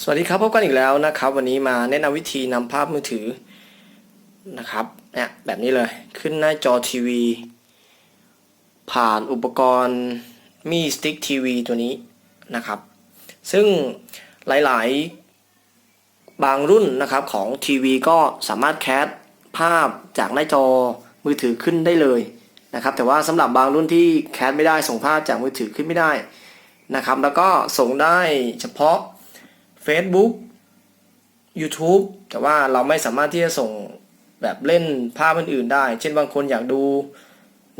สวัสดีครับพบกันอีกแล้วนะครับ วันนี้มาแนะนำวิธีนำภาพมือถือนะครับเนี่ยแบบนี้เลยขึ้นหน้าจอทีวี ผ่านอุปกรณ์มีสติ๊กทีวีตัวนี้นะครับ ซึ่งหลายๆ บางรุ่นนะครับของทีวีก็สามารถแคสภาพจากหน้าจอมือถือขึ้นได้เลยนะครับ แต่ว่าสำหรับบางรุ่นที่แคสไม่ได้ส่งภาพจากมือถือขึ้นไม่ได้นะครับ แล้วก็ส่งได้เฉพาะ Facebook YouTube แต่ว่าเราไม่สามารถที่จะส่งแบบเล่นภาพอื่นๆได้ เช่นบางคนอยากดู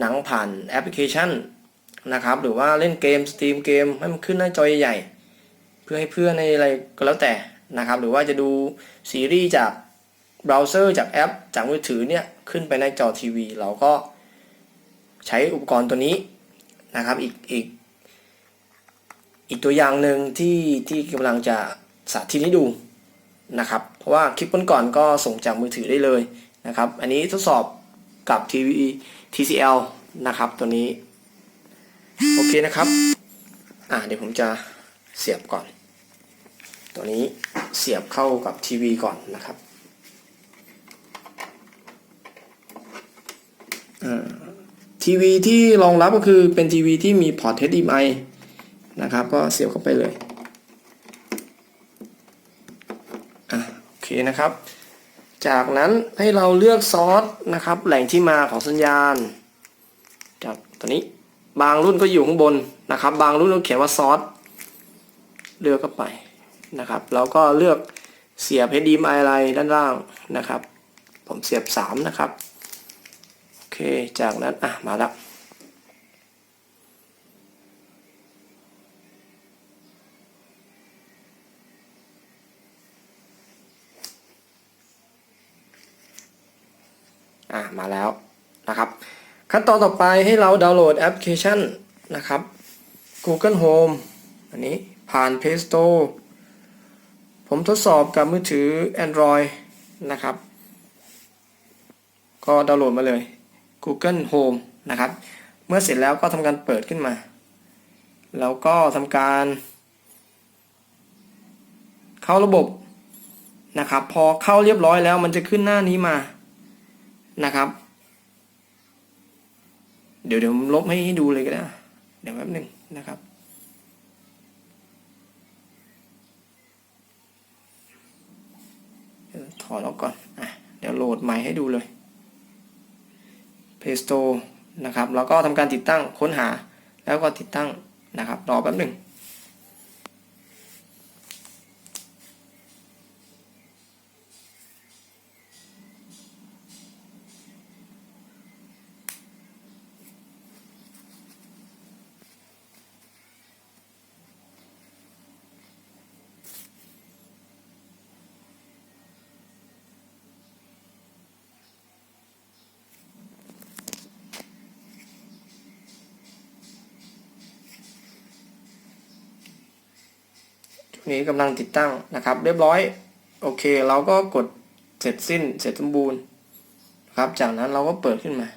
หนังผ่านแอปพลิเคชันนะครับ หรือว่าเล่นเกมสตรีมเกมให้มันขึ้นหน้าจอใหญ่ๆ เพื่อให้เพื่อนในอะไรก็แล้วแต่นะครับ หรือว่าจะดูซีรีส์จากเบราว์เซอร์จากแอป จากมือถือเนี่ย ขึ้นไปในจอทีวี เราก็ใช้อุปกรณ์ตัวนี้นะครับ อีกอีกอีกตัวอย่างหนึ่งที่ที่กำลังจะ สาธิตให้ดูนะครับ เพราะว่าคลิปก่อนๆก็ส่งจากมือถือได้เลยนะครับ อันนี้ทดสอบกับทีวี TCL นะครับตัวนี้ โอเคนะครับ อ่าเดี๋ยวผมจะเสียบก่อน ตัวนี้เสียบเข้ากับทีวีก่อนนะครับทีวีที่รองรับก็คือเป็นทีวีที่มีพอร์ต HDMI นะครับ ก็เสียบเข้าไปเลย อะโอเคนะครับ จากนั้นให้เราเลือกซอสนะครับ แหล่งที่มาของสัญญาณ จากตัวนี้บางรุ่นก็อยู่ข้างบนนะครับ บางรุ่นก็เขียนว่าซอสเลือกเข้าไปนะครับแล้วก็เลือกเสียบ HDMI อะไรด้านล่างนะครับ ผมเสียบ 3 นะครับ โอเค จากนั้น อะ มาแล้ว อะมาแล้วนะครับ ขั้นตอนต่อไปให้เราดาวน์โหลดแอปพลิเคชันนะครับ Google Home อันนี้ผ่าน Play Store ผมทดสอบกับมือถือ Android นะครับ ก็ดาวน์โหลดมาเลย Google Home นะครับ เมื่อเสร็จแล้วก็ทำการเปิดขึ้นมา แล้วก็ทำการ เข้าระบบนะครับ พอเข้าเรียบร้อยแล้วมันจะขึ้นหน้านี้มา นะครับ เดี๋ยวเดี๋ยวผมลบให้ดูเลยก็ได้ เดี๋ยวแป๊บหนึ่งนะครับถอดออกก่อนอะเดี๋ยวโหลดใหม่ให้ดูเลย Play Store นะครับ แล้วก็ทำการติดตั้งค้นหาแล้วก็ติดตั้งนะครับ รอแป๊บหนึ่ง นี้กำลังติดตั้งนะครับ เรียบร้อย โอเค เราก็กดเสร็จสิ้นเสร็จสมบูรณ์ครับ จากนั้นเราก็เปิดขึ้นมา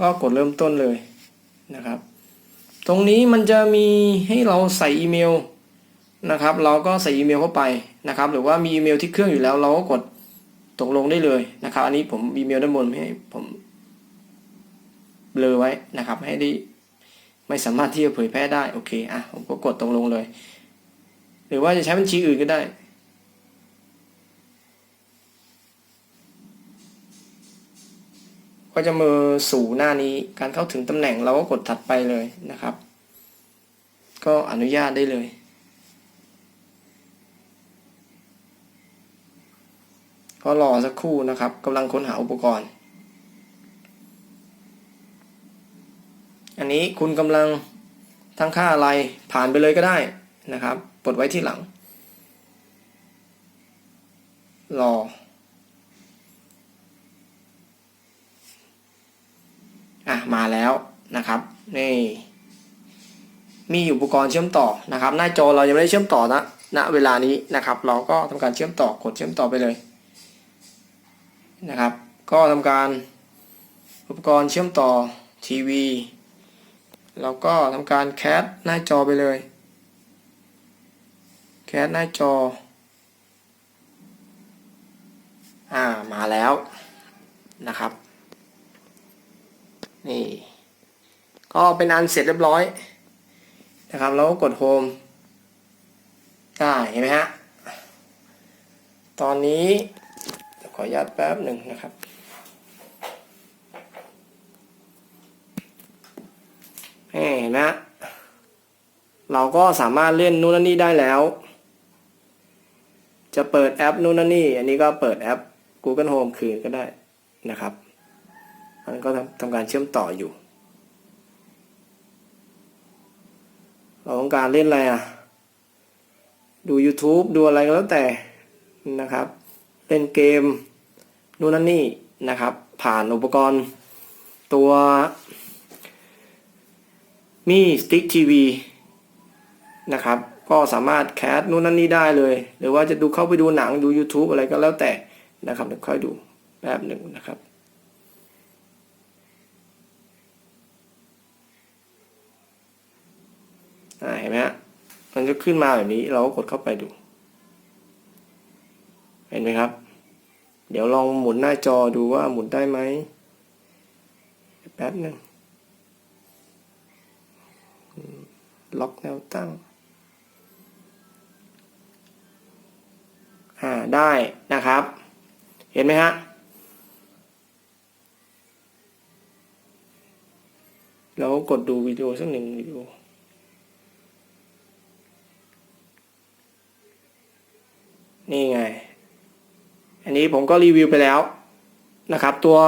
ก็กดเริ่มต้นเลยนะครับ ตรงนี้มันจะมีให้เราใส่อีเมลนะครับ เราก็ใส่อีเมลเข้าไปนะครับ หรือว่ามีอีเมลที่เครื่องอยู่แล้วเราก็กด ตกลงได้เลยนะครับ อันนี้ผมอีเมลด้านบนม่ให้ผมเบลอไว้นะครับ ให้ได้ไม่สามารถที่จะเผยแพร่ได้โอเคอะผมก็กดตกลงเลย หรือว่าจะใช้บัญชีอื่นก็ได้ ก็จะมือสู่หน้านี้การเข้าถึงตำแหน่งเราก็กดถัดไปเลยนะครับ ก็อนุญาตได้เลย ก็รอสักครู่นะครับกำลังค้นหาอุปกรณ์ อันนี้คุณกำลังตั้งค่าอะไรผ่านไปเลยก็ได้นะครับปลดไว้ที่หลัง รออะมาแล้วนะครับนี่มีอุปกรณ์เชื่อมต่อนะครับ หน้าจอเรายังไม่ได้เชื่อมต่อนะณเวลานี้นะครับ เราก็ทำการเชื่อมต่อกดเชื่อมต่อไปเลย นะครับ ก็ทำการอุปกรณ์เชื่อมต่อทีวีแล้วก็ทำการแคสหน้าจอไปเลย แคสหน้าจอ อ่า มาแล้วนะครับ นี่ ก็เป็นอันเสร็จเรียบร้อยนะครับ แล้วก็กดโฮมได้เห็นไหมฮะ ตอนนี้ ออนุญาตแป๊บหนึ่งนะครับเห็นไหมฮะเราก็สามารถเล่นนู่นนี่ได้แล้ว จะเปิดแอปนู่นนี่ อันนี้ก็เปิดแอป Google Home คืนก็ได้นะครับมันก็ทำทำการเชื่อมต่ออยู่ เราต้องการเล่นอะไรอะ ดู YouTube ดูอะไรก็แล้วแต่นะครับ เล่นเกม นู่นนั่นนี่นะครับ ผ่านอุปกรณ์ตัวมีสติ๊กทีวีนะครับ ก็สามารถแคสนู่นนั่นนี่ได้เลย หรือว่าจะดูเข้าไปดูหนังดู YouTube อะไรก็แล้วแต่นะครับเดี๋ยวค่อยดูแป๊บหนึ่งนะครับเห็นไหมฮะมันจะขึ้นมาแบบนี้เราก็กดเข้าไปดู เห็นไหมครับ เดี๋ยวลองหมุนหน้าจอดูว่าหมุนได้ไหมแป๊บหนึ่งล็อกแนวตั้ง อ่า ได้นะครับ เห็นไหมฮะ แล้วกดดูวิดีโอสักหนึ่งวิดีโอนี่ไง อันนี้ผมก็รีวิวไปแล้วนะครับ ตัว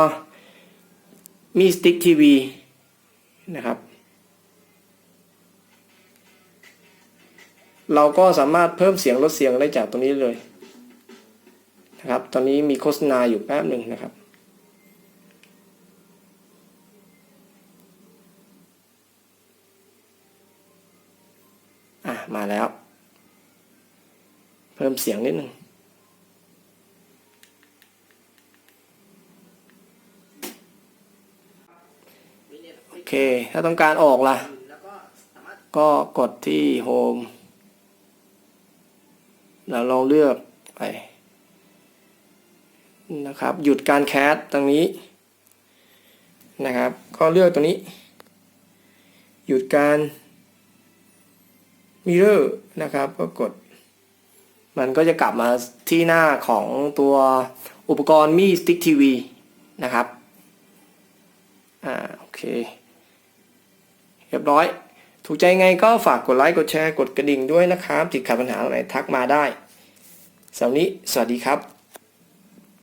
มีสติ๊กทีวีนะครับ เราก็สามารถเพิ่มเสียงลดเสียงได้จากตรงนี้เลยนะครับ ตอนนี้มีโฆษณาอยู่แป๊บหนึ่งนะครับอะมาแล้ว เพิ่มเสียงนิดหนึ่ง เค ถ้าต้องการออกล่ะ ก็กดที่โฮมแล้วเราเลือกไปนะครับ หยุดการแคสตรงนี้นะครับ ก็เลือกตรงนี้ หยุดการมิเรอร์นะครับ ก็กด มันก็จะกลับมาที่หน้าของตัวอุปกรณ์มีสติ๊กทีวีนะครับ อ่า โอเค เรียบร้อย ถูกใจไงก็ฝากกดไลค์กดแชร์กดกระดิ่งด้วยนะครับติดขัดปัญหาอะไรทักมาได้สำหรับนี้สวัสดีครับ